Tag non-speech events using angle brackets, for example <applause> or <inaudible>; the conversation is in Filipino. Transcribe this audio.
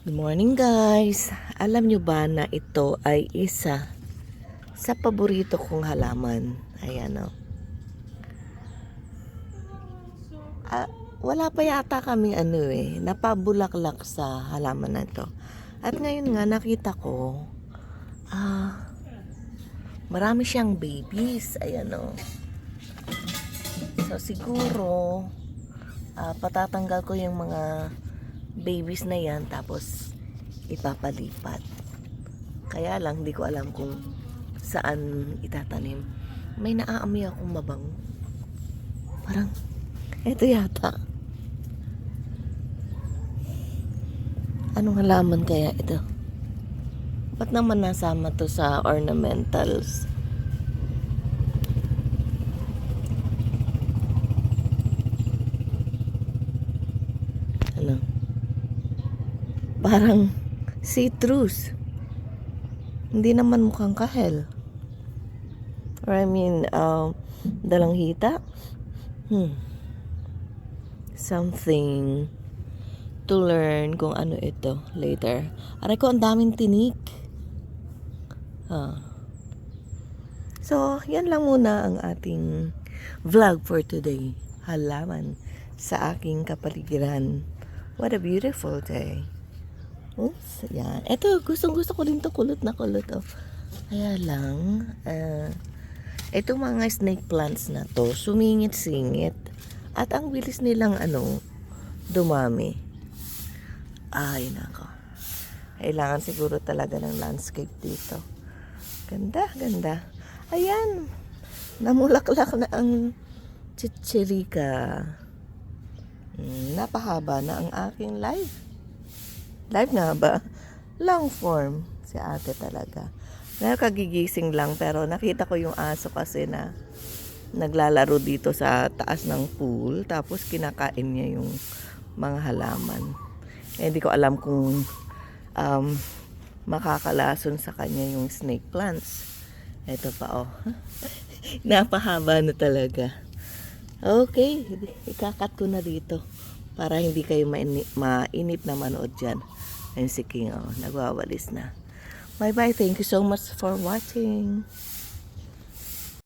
Good morning guys! Alam nyo ba na ito ay isa sa paborito kong halaman? Ayan o. Ah, wala pa yata kami ano eh, napabulaklak sa halaman na to. At ngayon nga nakita ko, ah, marami siyang babies. Ayan o. So siguro, ah, patatanggal ko yung mga babies na yan tapos ipapalipat. Kaya lang hindi ko alam kung saan itatanim. May naaamoy akong mabango. Parang eto yata. Anong halaman kaya ito? Ba't naman nasama to sa ornamentals? Ano? Parang citrus. Hindi naman mukhang kahel. Or I mean, um, dalanghita. Hmm. Something to learn kung ano ito later. Aray ko, ang daming tinik. Ah. So, yan lang muna ang ating vlog for today. Halaman sa aking kapaligiran. What a beautiful day. Oops, yan. Ito, gustong gusto ko rin to kulot na kulot. Oh. Kaya lang, ah, itong mga snake plants na to, sumingit-singit. At ang bilis nilang ano, dumami. Ay, nako. Kailangan siguro talaga ng landscape dito. Ganda, ganda. Ayan. Namulaklak na ang chichirika. Mm, napahaba na ang aking live. Live nga ba? Long form si ate talaga. Ngayon kagigising lang pero nakita ko yung aso kasi na naglalaro dito sa taas ng pool tapos kinakain niya yung mga halaman. Eh, hindi ko alam kung um, makakalason sa kanya yung snake plants. Ito pa oh. <laughs> Napahaba na talaga. Okay, ikakat ko na dito para hindi kayo maini- mainip na manood dyan. Ayun si King, oh, nagwawalis na. Bye-bye. Thank you so much for watching.